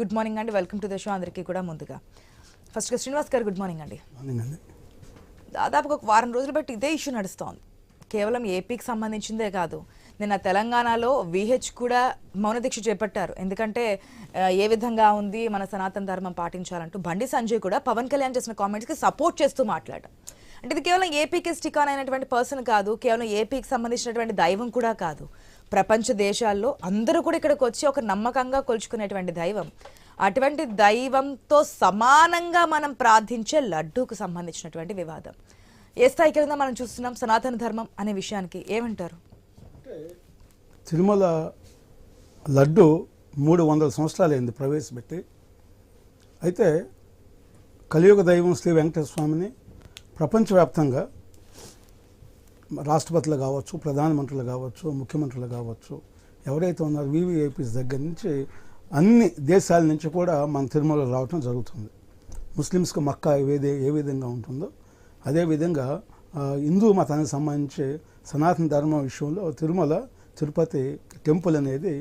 Good morning అండి. Welcome to the show అందరికీ కూడా ముందుగా. ఫస్ట్గా శ్రీనివాస్ గారు గుడ్ మార్నింగ్ అండి. దాదాపుగా ఒక వారం రోజులు బట్టి ఇదే ఇష్యూ నడుస్తోంది. కేవలం ఏపీకి సంబంధించిందే కాదు నిన్న తెలంగాణలో విహెచ్ కూడా మౌన దీక్ష చేపట్టారు. ఎందుకంటే ఏ విధంగా ఉంది మన సనాతన ధర్మం పాటించాలంటూ బండి సంజయ్ కూడా పవన్ కళ్యాణ్ చేసిన కామెంట్స్కి సపోర్ట్ చేస్తూ మాట్లాడారు. అంటే ఇది కేవలం ఏపీకి స్టిక్ ఆన్ అయినటువంటి పర్సన్ కాదు కేవలం ఏపీకి సంబంధించినటువంటి దైవం కూడా కాదు. ప్రపంచ దేశాల్లో అందరూ కూడా ఇక్కడికి వచ్చి ఒక నమ్మకంగా కొలుచుకునేటువంటి దైవం. అటువంటి దైవంతో సమానంగా మనం ప్రార్థించే లడ్డూకు సంబంధించినటువంటి వివాదం. ఏ స్థాయి కింద మనం చూస్తున్నాం? సనాతన ధర్మం అనే విషయానికి ఏమంటారు? తిరుమల లడ్డు మూడు వందల సంవత్సరాలు అయింది ప్రవేశపెట్టి అయితే కలియుగ దైవం శ్రీ వెంకటేశ్వర స్వామిని ప్రపంచవ్యాప్తంగా రాష్ట్రపతులు కావచ్చు ప్రధానమంత్రులు కావచ్చు ముఖ్యమంత్రులు కావచ్చు ఎవరైతే ఉన్నారో వివిఐపీస్ దగ్గర నుంచి అన్ని దేశాల నుంచి కూడా మన తిరుమల రావటం జరుగుతుంది. ముస్లిమ్స్కి మక్కా ఏదే ఏ విధంగా ఉంటుందో అదేవిధంగా హిందూ మతానికి సంబంధించి సనాతన ధర్మం విషయంలో తిరుమల తిరుపతి టెంపుల్ అనేది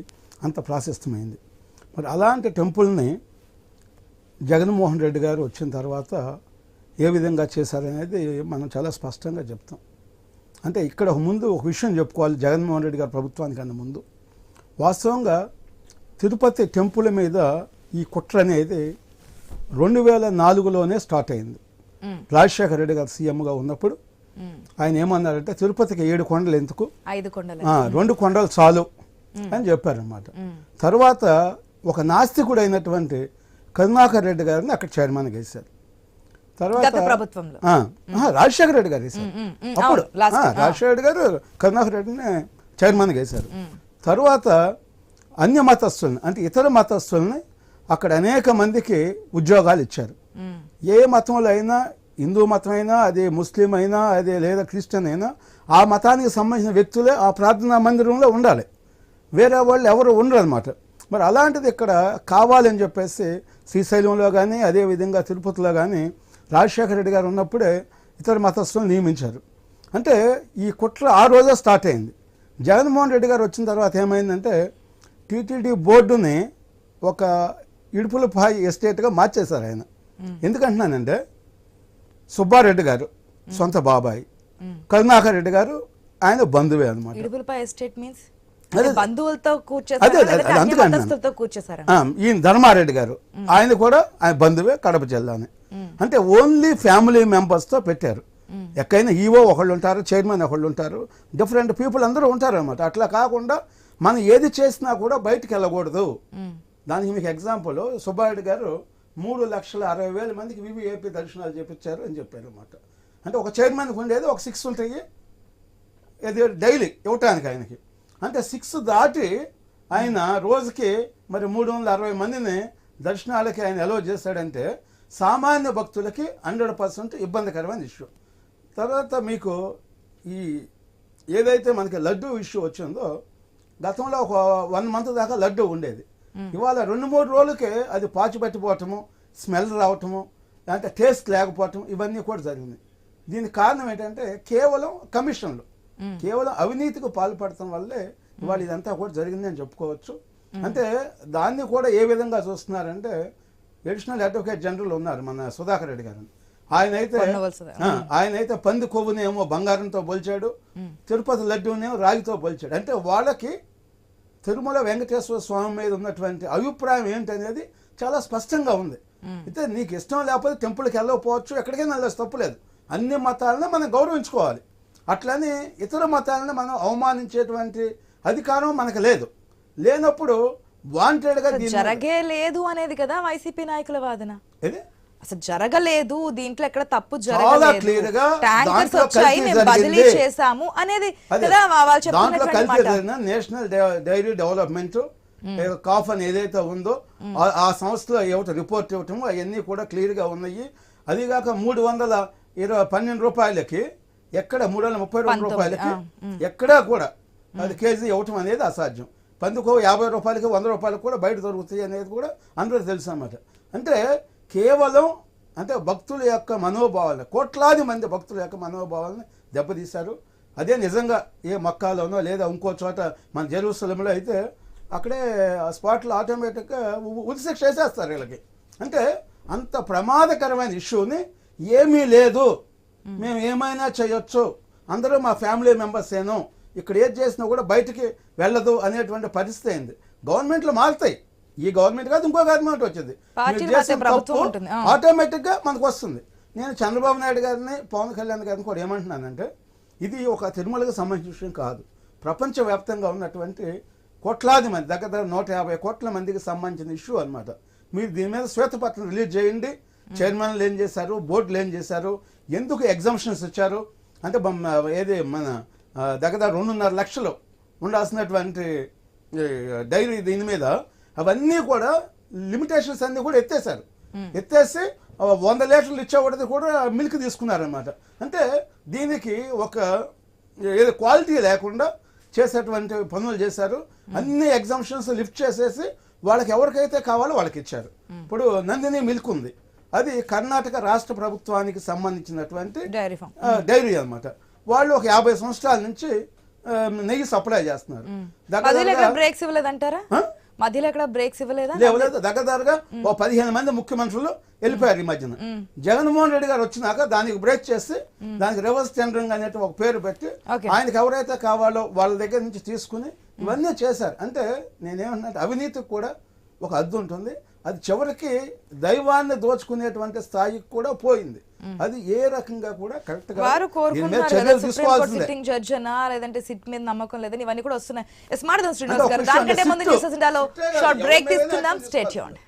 అంత ప్రాశస్తమైంది. మరి అలాంటి టెంపుల్ని జగన్మోహన్ రెడ్డి గారు వచ్చిన తర్వాత ఏ విధంగా చేశారనేది మనం చాలా స్పష్టంగా చెప్తాం. అంటే ఇక్కడ ముందు ఒక విషయం చెప్పుకోవాలి జగన్మోహన్ రెడ్డి గారి ప్రభుత్వానికన్నా ముందు. వాస్తవంగా తిరుపతి టెంపుల్ మీద ఈ కుట్ర అనేది రెండు వేల నాలుగులోనే స్టార్ట్ అయింది. రాజశేఖర రెడ్డి గారు సీఎంగా ఉన్నప్పుడు. ఆయన ఏమన్నారంటే తిరుపతికి ఏడు కొండలు ఎందుకు? ఐదు కొండల. ఆ, రెండు కొండలు చాలు అని చెప్పారనమాట తర్వాత ఒక నాస్తికుడు అయినటువంటి కరుణాకర్ రెడ్డి గారిని అక్కడ చైర్మన్గా వేశారు. తర్వాత ప్రభుత్వంలో. రాజశేఖర రెడ్డి గారు వేశారు. అప్పుడు. రాజశేఖర రెడ్డి గారు కరుణాకర్ రెడ్డిని చైర్మన్గా వేశారు తర్వాత అన్య మతస్థుల్ని అంటే ఇతర మతస్థుల్ని అక్కడ అనేక మందికి ఉద్యోగాలు ఇచ్చారు. ఏ మతంలో అయినా హిందూ మతం అయినా అదే ముస్లిం అయినా అదే లేదా క్రిస్టియన్ అయినా ఆ మతానికి సంబంధించిన వ్యక్తులే ఆ ప్రార్థనా మందిరంలో ఉండాలి వేరే వాళ్ళు ఎవరు ఉండరు అనమాట మరి అలాంటిది ఇక్కడ కావాలని చెప్పేసి శ్రీశైలంలో కానీ అదేవిధంగా తిరుపతిలో కానీ రాజశేఖర రెడ్డి గారు ఉన్నప్పుడే ఇతర మతస్థులను నియమించారు. అంటే ఈ కుట్ర ఆ రోజే స్టార్ట్ అయింది. జగన్మోహన్ రెడ్డి గారు వచ్చిన తర్వాత ఏమైందంటే టీటీడీ బోర్డుని ఒక ఇడుపులపాయి ఎస్టేట్గా మార్చేశారు ఆయన. ఎందుకంటున్నానంటే సుబ్బారెడ్డి గారు సొంత బాబాయ్ కరుణాకర్ రెడ్డి గారు ఆయన బంధువే అనమాట బంధువులతో కూర్చేసారా ఈయన ధర్మారెడ్డి గారు. ఆయన కూడా ఆయన బంధువే కడప జిల్లానే. అంటే ఓన్లీ ఫ్యామిలీ మెంబర్స్తో పెట్టారు. ఎక్కడైనా ఈవో ఒకళ్ళు ఉంటారు చైర్మన్ ఒకళ్ళు ఉంటారు డిఫరెంట్ పీపుల్ అందరూ ఉంటారు అనమాట అట్లా కాకుండా మనం ఏది చేసినా కూడా బయటికి వెళ్ళకూడదు. దానికి మీకు ఎగ్జాంపుల్ సుబ్బారెడ్డి గారు మూడు లక్షల అరవై వేల మందికి వివిఐపి దర్శనాలు చేపించారు అని చెప్పారు అనమాట అంటే ఒక చైర్మన్కి ఉండేది ఒక సిక్స్ ఉంటాయి. ఇది డైలీ ఇవ్వటానికి ఆయనకి. అంటే సిక్స్ దాటి ఆయన రోజుకి మరి మూడు వందల అరవై మందిని దర్శనాలకి ఆయన ఎలో చేశాడంటే సామాన్య భక్తులకి హండ్రెడ్ పర్సెంట్ ఇబ్బందికరమైన ఇష్యూ. తర్వాత మీకు ఈ ఏదైతే మనకి లడ్డు ఇష్యూ వచ్చిందో గతంలో ఒక వన్ మంత్ దాకా లడ్డు ఉండేది. ఇవాళ రెండు మూడు రోజులకే అది పాచి పట్టిపోవటము స్మెల్ రావటము అంటే టేస్ట్ లేకపోవటం ఇవన్నీ కూడా జరిగింది దీనికి కారణం ఏంటంటే కేవలం కమిషన్లు. కేవలం అవినీతికి పాల్పడటం వల్లే ఇవాళ ఇదంతా కూడా జరిగింది అని చెప్పుకోవచ్చు. అంటే దాన్ని కూడా ఏ విధంగా చూస్తున్నారంటే అడిషనల్ అడ్వకేట్ జనరల్ ఉన్నారు మన సుధాకర్ రెడ్డి గారు. ఆయన అయితే ఆయన అయితే పంది కొవ్వునేమో బంగారంతో పోల్చాడు తిరుపతి లడ్డూనేమో రాగితో పోల్చాడు. అంటే వాళ్ళకి తిరుమల వెంకటేశ్వర స్వామి మీద ఉన్నటువంటి అభిప్రాయం ఏంటనేది చాలా స్పష్టంగా ఉంది. అయితే నీకు ఇష్టం లేకపోతే టెంపుల్కి వెళ్ళకపోవచ్చు ఎక్కడికైనా వెళ్ళచ్చు తప్పులేదు అన్ని మతాలను మనం గౌరవించుకోవాలి. అట్లని ఇతర మతాలను మనం అవమానించేటువంటి అధికారం మనకు లేదు లేనప్పుడు వాంటెడ్గా దీన్ని జరగే లేదు అనేది కదా వైసీపీ నాయకుల వాదన? అసలు జరగలేదు దీంట్లో ఎక్కడ తప్పు ట్యాంకర్స్ వచ్చాయి మేము బదిలీ జరిగింది. చేసాము అనేది. కదా వాళ్ళు నేషనల్ డైరీ డెవలప్మెంట్ కాఫ్ అని ఏదైతే ఉందో ఆ- సంస్థలో ఇవ్వటం రిపోర్ట్ ఇవ్వటము అవన్నీ కూడా క్లియర్గా ఉన్నాయి అదిగాక మూడు వందల ఇరవై పన్నెండు రూపాయలకి ఎక్కడ మూడు వందల ముప్పై రెండు రూపాయలకి ఎక్కడా కూడా అది కేజీ ఇవ్వటం అనేది అసాధ్యం. పందుకో యాభై రూపాయలకి వంద రూపాయలకు కూడా బయట దొరుకుతాయి అనేది కూడా అందరూ తెలుసు అన్నమాట. అంటే కేవలం అంటే భక్తుల యొక్క మనోభావాలను కోట్లాది మంది భక్తుల యొక్క మనోభావాలను దెబ్బతీశారు. అదే నిజంగా ఏ మక్కాలోనో లేదా ఇంకో చోట మన జెరూసలంలో అయితే అక్కడే ఆ స్పాట్లో ఆటోమేటిక్గా ఉరిశిక్ష వేసేస్తారు వీళ్ళకి. అంటే అంత ప్రమాదకరమైన ఇష్యూని ఏమీ లేదు. మేము. ఏమైనా చేయొచ్చు. అందరూ మా ఫ్యామిలీ మెంబర్స్ ఏనో ఇక్కడ ఏది చేసినా కూడా బయటికి వెళ్ళదు అనేటువంటి పరిస్థితి అయింది. గవర్నమెంట్లు మారుతాయి. ఈ గవర్నమెంట్ కాదు ఇంకో గవర్నమెంట్ వచ్చింది. ఆటోమేటిక్గా మనకు వస్తుంది. నేను చంద్రబాబు నాయుడు గారిని పవన్ కళ్యాణ్ గారిని కూడా ఏమంటున్నానంటే ఇది ఒక తిరుమలకు సంబంధించిన విషయం కాదు. ప్రపంచవ్యాప్తంగా ఉన్నటువంటి కోట్లాది మంది దగ్గర దగ్గర నూట యాభై కోట్ల మందికి సంబంధించిన ఇష్యూ అన్నమాట. మీరు దీని మీద శ్వేతపత్రం రిలీజ్ చేయండి. చైర్మన్లు ఏం చేశారు బోర్డులు ఏం చేశారు ఎందుకు ఎగ్జామ్షన్స్ ఇచ్చారు? అంటే ఏది మన దగ్గర రెండున్నర లక్షలు ఉండాల్సినటువంటి డైరీ దీని మీద అవన్నీ కూడా లిమిటేషన్స్ అన్ని కూడా ఎత్తేసారు ఎత్తేసి వంద లీటర్లు ఇచ్చేవాడిది కూడా మిల్క్ తీసుకున్నారనమాట అంటే దీనికి ఒక ఏదో క్వాలిటీ లేకుండా చేసేటువంటి పనులు చేశారు. అన్ని ఎగ్జామ్షన్స్ లిఫ్ట్ చేసేసి వాళ్ళకి ఎవరికైతే కావాలో వాళ్ళకి ఇచ్చారు. ఇప్పుడు నందిని మిల్క్ ఉంది. అది కర్ణాటక రాష్ట్ర ప్రభుత్వానికి సంబంధించినటువంటి డైరీ అన్నమాట. వాళ్ళు ఒక యాభై సంవత్సరాల నుంచి నెయ్యి సప్లై చేస్తున్నారు. బ్రేక్స్ ఇవ్వలేదంటారా? మధ్యలో ఎక్కడ బ్రేక్స్ ఇవ్వలేదా? దగ్గర దగ్గరగా ఓ పదిహేను మంది ముఖ్యమంత్రులు వెళ్ళిపోయారు ఈ మధ్యన. జగన్మోహన్ రెడ్డి గారు వచ్చినాక దానికి బ్రేక్ చేసి దానికి రివర్స్ టెండరింగ్ అనేటి ఒక పేరు పెట్టి. ఆయనకి ఎవరైతే కావాలో వాళ్ళ దగ్గర నుంచి తీసుకుని ఇవన్నీ చేశారు. అంటే నేనేమన్నా అవినీతికి కూడా ఒక అద్దు ఉంటుంది. అది చివరికి దైవాన్ని దోచుకునేటువంటి స్థాయికి కూడా పోయింది. అది ఏ రకంగా కూడా కరెక్ట్గా వారు కోరుకుంటున్నారు సిట్టింగ్ జడ్జ్ అనా లేదంటే సిట్ మీద నమ్మకం లేదని ఇవన్నీ కూడా వస్తున్నాయి. స్మార్ట్ శ్రీనివాస్ గారు. దానికంటే ముందు షార్ట్ బ్రేక్ తీసుకుందాం. స్టేట్. చేయండి